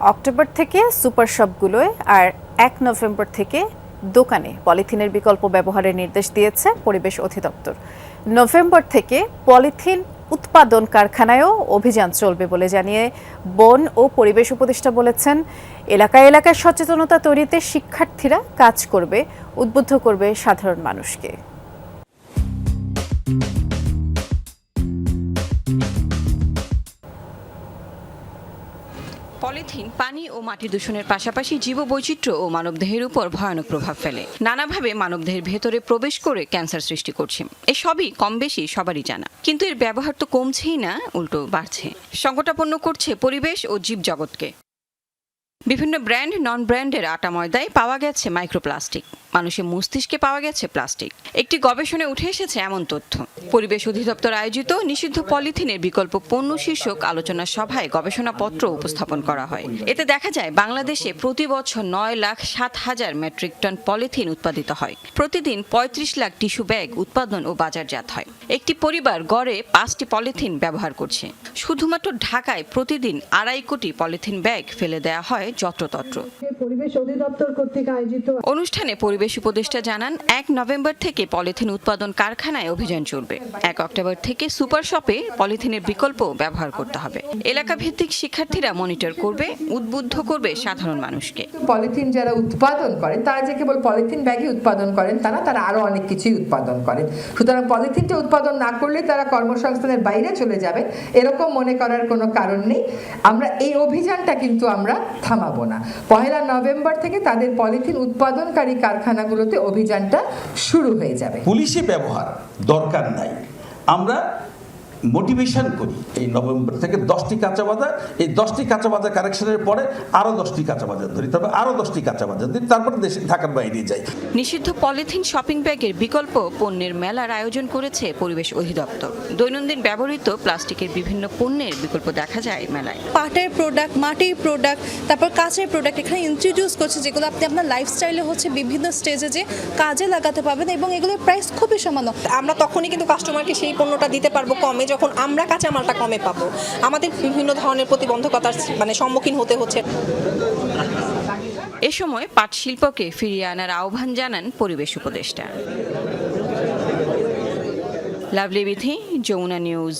October থেকে super শপগুলোয় আর এক November থেকে দোকানে পলিথিনের বিকল্প ব্যবহারের নির্দেশ দিয়েছে পরিবেশ অধিদপ্তর। নভেম্বর থেকে পলিথিন উৎপাদন কারখানায়ও অভিযান চলবে বলে জানিয়ে বন ও পরিবেশ উপদেষ্টা বলেছেন, এলাকায় এলাকায় সচেতনতা তৈরিতে শিক্ষার্থীরা কাজ করবে, উদ্বুদ্ধ করবে সাধারণ মানুষকে। পলিথিন, পানি ও মাটি দূষণের পাশাপাশি জীববৈচিত্র্য ও মানবদেহের উপর ভয়ানক প্রভাব ফেলে। নানাভাবে মানবদেহের ভেতরে প্রবেশ করে ক্যান্সার সৃষ্টি করছে। এসবই কম বেশি সবারই জানা। কিন্তু এর ব্যবহার তো কমছেই না, উল্টো বাড়ছে। সংকটাপন্ন করছে পরিবেশ ও জীবজগৎকে। বিভিন্ন ব্র্যান্ড নন ব্র্যান্ডের আটা ময়দায় পাওয়া গেছে মাইক্রোপ্লাস্টিক। মানুষের মস্তিষ্কে পাওয়া গেছে প্লাস্টিক। একটি গবেষণায় উঠে এসেছে এমন তথ্য। পরিবেশ অধিদপ্তর আয়োজিত নিষিদ্ধ পলিথিনের বিকল্প পণ্য শীর্ষক আলোচনা সভায় গবেষণাপত্র উপস্থাপন করা হয়। এতে দেখা যায়, বাংলাদেশে প্রতি বছর নয় লাখ সাত হাজার মেট্রিক টন পলিথিন উৎপাদিত হয়। প্রতিদিন পঁয়ত্রিশ লাখ টিস্যু ব্যাগ উৎপাদন ও বাজারজাত হয়। একটি পরিবার গড়ে পাঁচটি পলিথিন ব্যবহার করছে। শুধুমাত্র ঢাকায় প্রতিদিন আড়াই কোটি পলিথিন ব্যাগ ফেলে দেওয়া হয় যত্রতত্র। পরিবেশ অধিদপ্তর কর্তৃক আয়োজিত অনুষ্ঠানে পরিবেশ উপদেষ্টা জানান এক নভেম্বর থেকে পলিথিন উৎপাদন কারখানায় অভিযান চলবে। এক অক্টোবর থেকে সুপার শপে পলিথিনের বিকল্প ব্যবহার করতে হবে। এলাকা ভিত্তিক শিক্ষার্থীরা মনিটর করবে উদ্বুদ্ধ করবে সাধারণ মানুষকে। পলিথিন যারা উৎপাদন করেন তারা যে কেবল পলিথিন ব্যাগই উৎপাদন করেন তারা তারা আরও অনেক কিছুই উৎপাদন করেন। সুতরাং পলিথিনটা উৎপাদন না করলে তারা কর্মসংস্থানের বাইরে চলে যাবে এরকম মনে করার কোনো কারণ নেই। আমরা এই অভিযানটা কিন্তু আমরা থামাবো না। পহেলা নভেম্বর থেকে তাদের পলিথিন উৎপাদনকারী কারখানাগুলোতে অভিযানটা শুরু হয়ে যাবে। পুলিশি ব্যবহার দরকার নাই। আমরা মোটিভেশন করি। এই নভেম্বর থেকে দশটি কাঁচা বাজার এই দশটি কাঁচা বাজার কারেকশনের পরে আরও দশটি কাঁচা বাজার ধরি। তারপর আরও দশটি কাঁচা বাজার ধরি তারপর দেশে ঢাকার বাইরে যাই। নিষিদ্ধ পলিথিন শপিং ব্যাগের বিকল্প পণ্যের মেলার আয়োজন করেছে পরিবেশ অধিদপ্তর। দৈনন্দিন ব্যবহৃত প্লাস্টিকের বিভিন্ন পণ্যের বিকল্প দেখা যায় মেলায়। পাটের প্রোডাক্ট মাটির প্রোডাক্ট তারপর কাঁচের প্রোডাক্ট এখানে ইন্ট্রোডিউস করছে যেগুলো আপনি আপনার লাইফস্টাইলে হচ্ছে বিভিন্ন স্টেজে যে কাজে লাগাতে পারবেন এবং এগুলোর প্রাইস খুবই সামান্য। আমরা তখনই কিন্তু কাস্টমারকে সেই পণ্যটা দিতে পারব কমে। যখন আমরা কাঁচামালটা কমে পাবো, আমাদের বিভিন্ন ধরনের প্রতিবন্ধকতার মানে সম্মুখীন হতে হচ্ছে। এ সময় পাট শিল্পকে ফিরিয়ে আনার আহ্বান জানান পরিবেশ উপদেষ্টা। লাভলি বিথি যমুনা নিউজ।